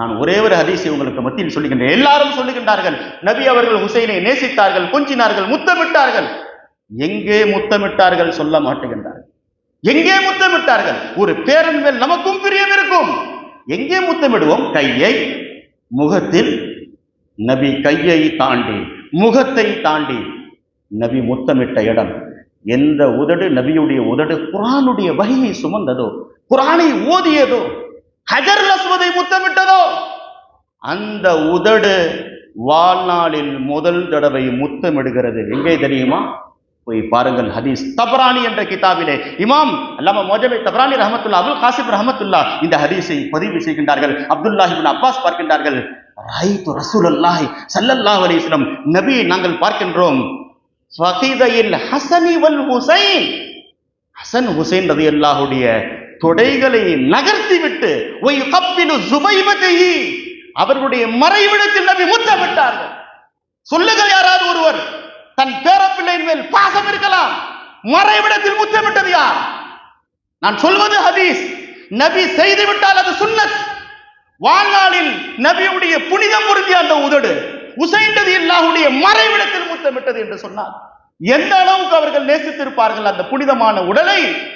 நான் ஒரே ஒரு ஹதீஸை உங்களுக்கு மத்தியில் சொல்லுகின்றேன். எல்லாரும் சொல்லுகின்றார்கள். நபி அவர்கள் ஹுசைனை நேசித்தார்கள் கொஞ்சினார்கள் முத்தமிட்டார்கள். எங்கே முத்தமிட்டார்கள் சொல்ல மாட்டுகின்றார்கள்? எங்கே முத்தமிட்டார்கள்? ஒரு பேரன் மேல் நமக்கும் பிரியம் இருக்கும். எங்கே முத்தமிடுவோம்? கையை முகத்தில் நபி கையை தாண்டி முகத்தை தாண்டி. நபி முத்தமிட்ட இடம். எந்த உதடு? நபியுடைய உதடு குரானுடைய வகையை சுமந்ததோ? குரானை ஓதியதோ? ஹஜர் லஸ்வதை முத்தமிட்ட அந்த உதடு வாழ்நாளில் முதல் தடவை முத்தமிடுகிறது. எங்கே தெரியுமா? போய் பாருங்கள் ஹதீஸ். தபரானி என்ற கிதாபிலே. இமாம் அல்லாம மோஜபை தபரானி ரஹமத்துல்லா அபுல் காசிப் ரஹமத்துல்லா இந்த ஹதீஸை பதிவு செய்கின்றார்கள். அப்துல்லாஹி இப்னு அப்பாஸ் பார்க்கின்றார்கள். ரைத்து ரசூல் அல்லாஹி அலைஹி அலிஸ்லம் நபியை நாங்கள் பார்க்கின்றோம் ஃபகிதையில் ஹஸனி வல் ஹுசைன். ஹசன் ஹுசைன் ரலியல்லாஹுடைய தொடைகளை நகர்த்தி விட்டு ஒய் கப்பினு சுபைபதைஹி அவர்களுடைய மறைவிடத்தில் நபி முத்தமிட்டார்கள் சொல்லுங்கள் யாராவது ஒருவர் தன் பேரப்பிள்ளையின் மேல் பாசம் இருக்கலாம் மறைவிடத்தில் முத்தமிட்டது யார்? நான் சொல்வது ஹதீஸ் நபி செய்து விட்டால் அது சுன்னத். வாழ்நாளில் நபியுடைய புனிதம் உறுதி அந்த உதடு உசைந்தது இல்லாவுடைய மறைவிடத்தில் முத்தமிட்டது என்று சொன்னார் எந்த அளவுக்கு அவர்கள் நேசித்திருப்பார்கள் அந்த புனிதமான உடலை